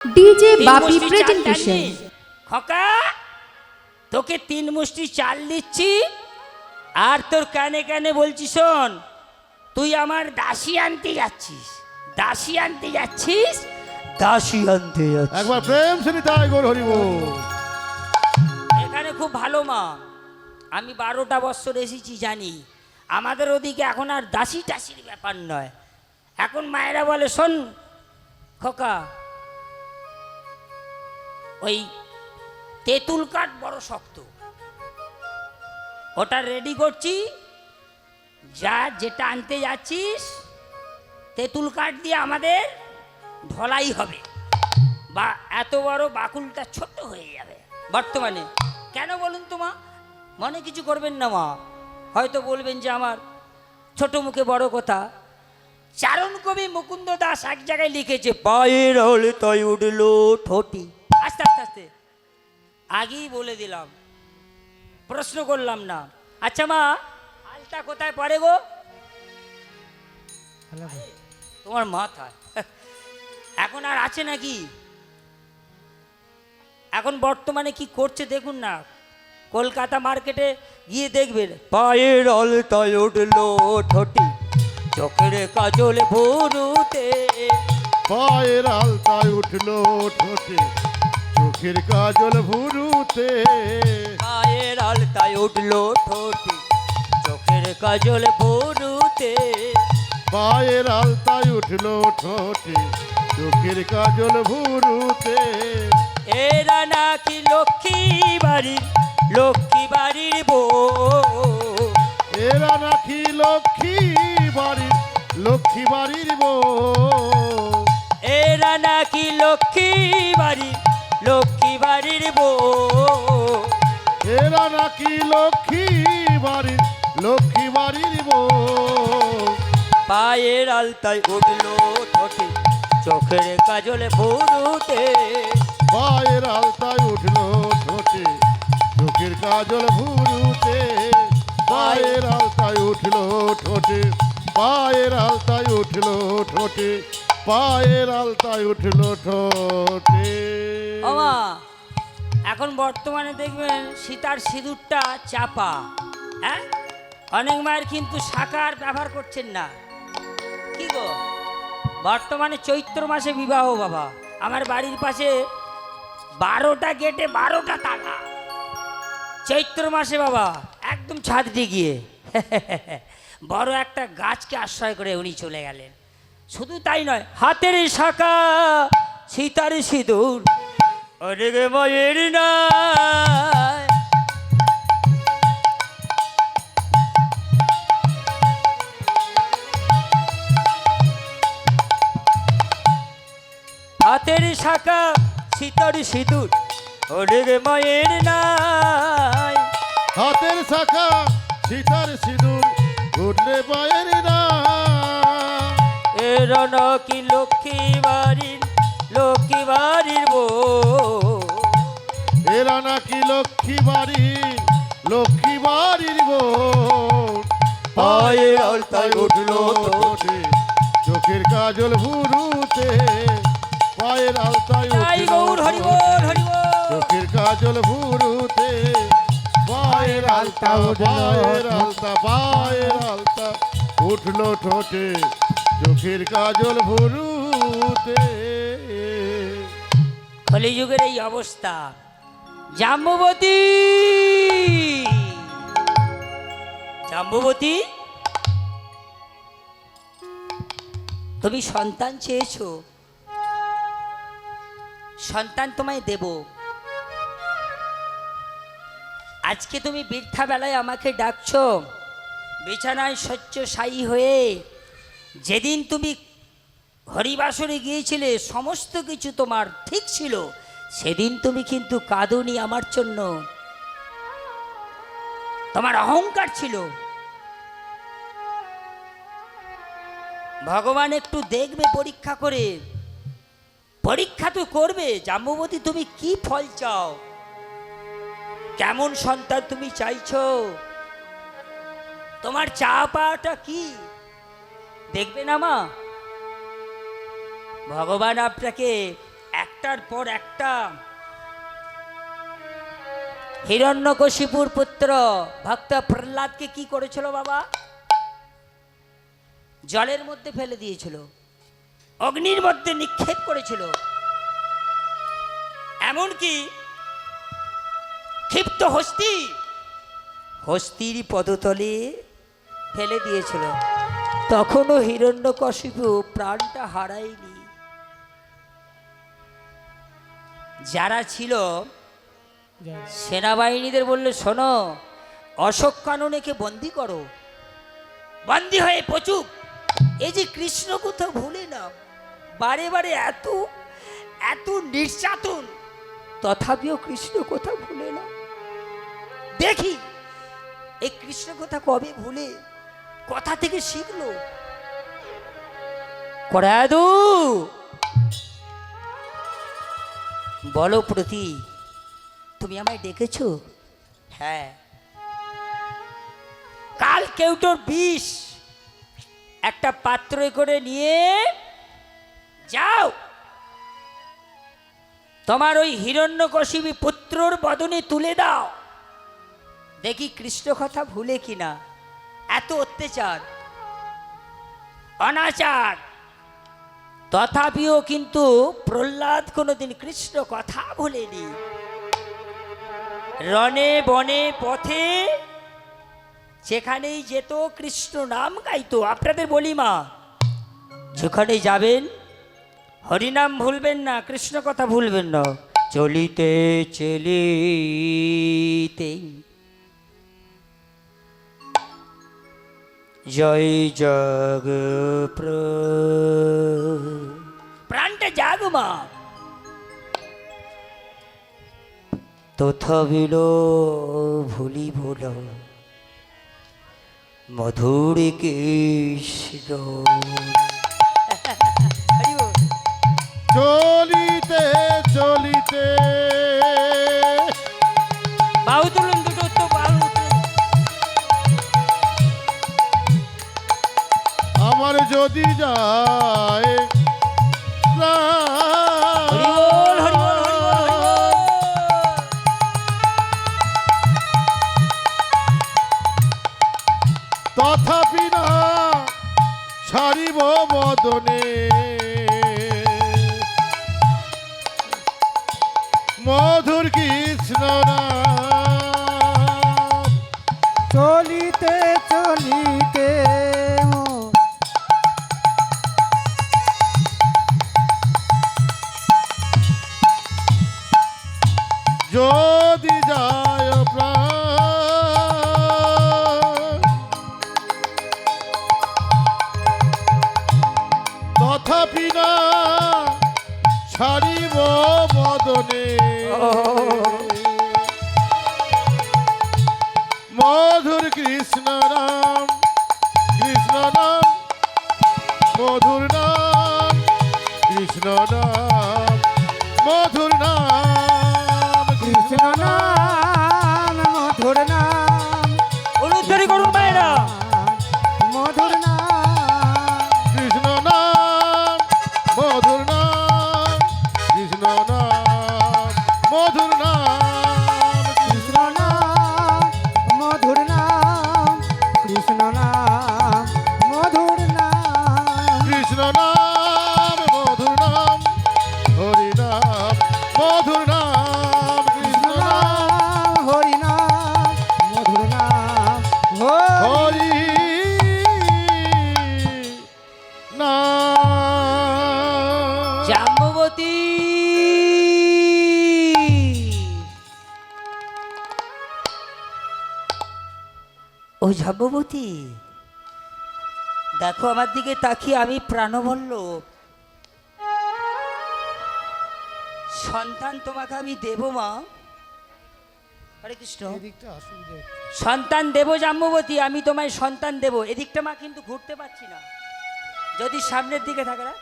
DJ বাপি presentation? খোকা তোকে তিন মুষ্টি চাল দিচ্ছি আর তোর কানে কানে বলছি শোন তুই আমার দাসী আনতে যাচ্ছিস দাসী আনতে যাচ্ছিস দাসী আনতে যাচ্ছিস। একবার প্রেম শ্রী তাই গোর হরিব। এখানে খুব ভালো মা আমি বারোটা বছর এসেছি জানি আমাদের ওদিকে এখন আর দাসী টাসির ব্যাপার নয়। এখন মায়েরা বলে শোন খোকা ওই তেঁতুল কাঠ বড় শক্ত। ওটা রেডি করছি। যা যেটা আনতে যাচ্ছিস, তেঁতুল কাঠ দিয়ে আমাদের ঢলাই হবে। বা এত বড় বাকুলটা ছোট হয়ে যাবে। বর্তমানে। কেন বলুন তো মা? মনে কিছু করবেন না মা? হয়তো বলবেন যে আমার ছোট মুখে বড় কথা। চারণ কবি মুকুন্দ দাস এক জায়গায় লিখেছে, পায়ের হলে তাই উঠল ঠোঁটি আগেই বলে দিলাম। প্রশ্ন করলাম না। আচ্ছা মা আলতা কোথায় পড়ে গো? তোমার মাথায় এখন আর আছে নাকি? এখন বর্তমানে কি করছে দেখুন না। কলকাতা মার্কেটে গিয়ে দেখবেন পায়ের অলতায় উঠল ঠোঁটি। চোখের কাজল ভুরুতে পায়ের আলতায় উঠল ঠোঁটে। চোখের কাজল ভুরুতে। পায়ের আলতায় উঠল ঠোঁটি চোখের কাজল ভুরুতে। পায়ের আলতায় উঠল ঠোঁটে চোখের কাজল ভুরুতে। এরা নাকি লক্ষ্মী বাড়ির লক্ষ্মী বাড়ির বউ। এরা নাকি লক্ষ্মী বাড়ির লক্ষ্মী বাড়ির বউ। এরা নাকি লক্ষ্মী বাড়ির লক্ষ্মী বাড়ির বউ। এরা নাকি লক্ষ্মী বাড়ির লক্ষ্মী বাড়ির বউ। পায়ের আলতায় উঠল ঠোঁটে চোখের কাজলে ভুরুতে পায়ের আলতায় উঠল ঠোঁটে চোখের কাজল ভুরুতে পায়ের আলতায় উঠল ঠোঁটে পায়ের আলতায় উঠল ঠোঁটে পায়ের আলতায় উঠল ঠোঁটে। আমা এখন বর্তমানে দেখবেন সীতার সিঁদুরটা চাপা হ্যাঁ? অনেক মায়ের কিন্তু শাকার ব্যবহার করছেন না। কি গো? বর্তমানে চৈত্র মাসে বিবাহ, বাবা। আমার বাড়ির পাশে বারোটা গেটে বারোটা তালা। চৈত্র মাসে, বাবা, একদম ছাদ গিয়ে বড় একটা গাছকে আশ্রয় করে উনি চলে গেলেন। শুধু তাই নয়, হাতের শাখা, সীতার সিঁদুর। অনেক মায়ের নাই। হাতের শাখা সীতার সিঁদুর অনেক মায়ের নাই। হাতের শাখা সীতার সিঁদুর ঘুরলে পায়ের না এর নাকি লক্ষ্মী বাড়ির লক্ষ্মী বাড়ির বউ। এরা নাকি লক্ষ্মী বাড়ি লক্ষ্মী বাড়ির বউ। পায়ের আলতায় উঠল ঠোঁটে চোখের কাজল ভুরুতে পায়ের আলতায় জয় গৌর হরিবল হরিবল চোখের কাজল ভুরুতে পায়ের আলতা পায়ের আলতা পায়ের আলতা উঠল ঠোঁটে চোখের কাজল ভুরুতে কলিযুগের এই অবস্থা। জাম্বতী জাম্বতী তুমি সন্তান চেয়েছো। সন্তান তোমায় দেব। আজকে তুমি বৃদ্ধা বেলায় আমাকে ডাকছো। বিছানায় স্বচ্ছ সাই হয়ে যেদিন তুমি হরিবাসরে গিয়েছিলে, সমস্ত কিছু তোমার ঠিক ছিল। সেদিন তুমি কিন্তু কাঁদনি আমার জন্য। তোমার অহংকার ছিল। ভগবান একটু দেখবে পরীক্ষা করে। পরীক্ষা তো করবে জাম্বতী তুমি কি ফল চাও? কেমন সন্তান তুমি চাইছ? তোমার চা পাওয়াটা কি? দেখবে না মা? ভগবান আপনাকে একটার পর একটা হিরণ্যকশিপুর পুত্র ভক্ত প্রহ্লাদকে কি করেছিল বাবা? জলের মধ্যে ফেলে দিয়েছিল, অগ্নির মধ্যে নিক্ষেপ করেছিল। এমনকি ক্ষিপ্ত হস্তি, হস্তির পদতলে ফেলে দিয়েছিল। তখনও হিরণ্যকশিপু প্রাণটা হারায়নি। যারা ছিল সেনাবাহিনীদের বললে শোনো অশোক কাননেকে বন্দি করো। বন্দি হয়ে পচুক। এই যে কৃষ্ণ কোথাও ভুলে না। বারে বারে এত এত নির্যাতন। তথাপিও কৃষ্ণ কোথাও ভুলে না। দেখি এই কৃষ্ণ কথা কবে ভুলে কথা থেকে শিখলো? করাদু বলো প্রতি, তুমি আমায় ডেকেছ? হ্যাঁ। কাল কেউটোর বিষ। একটা পাত্র করে নিয়ে যাও। তোমার ওই হিরণ্যকশিবী পুত্রর বদনে তুলে দাও। দেখি কৃষ্ণ কথা ভুলে কিনা। এত অত্যাচার, অনাচার। তথাপিও কিন্তু প্রহ্লাদ কোনোদিন কৃষ্ণ কথা ভুলেনি। রনে বনে পথে যেখানেই যেত কৃষ্ণ নাম গাইতো। আপনাদের বলি মা, যেখানে যাবেন, হরিনাম ভুলবেন না, কৃষ্ণ কথা ভুলবেন না। চলিতে চলিতে জয় জগ প্রাণটা জাগ মা তথাবিল ভুলি ভুল মধুর কৃষ্ণ চলিতে চলিতে যদি যায়। তথাপি না ছাড়িব বদনে মধুর কৃষ্ণ চলিতে চলিতে যদি যায় তথাপি না ছাড়িব মদনে মধুর কৃষ্ণ নাম কৃষ্ণ নাম, মধুর নাম, কৃষ্ণ নাম, মধুর নাম। মধুর ও জাম্বতী দেখো আমার দিকে তাকিয়ে আমি প্রাণবল্ল। সন্তান তোমাকে আমি দেব মা। হরে কৃষ্ণ। সন্তান দেব জাম্বতী আমি তোমায় সন্তান দেব। এদিকটা মা কিন্তু ঘুরতে পারছি না। যদি সামনের দিকে থাকে না।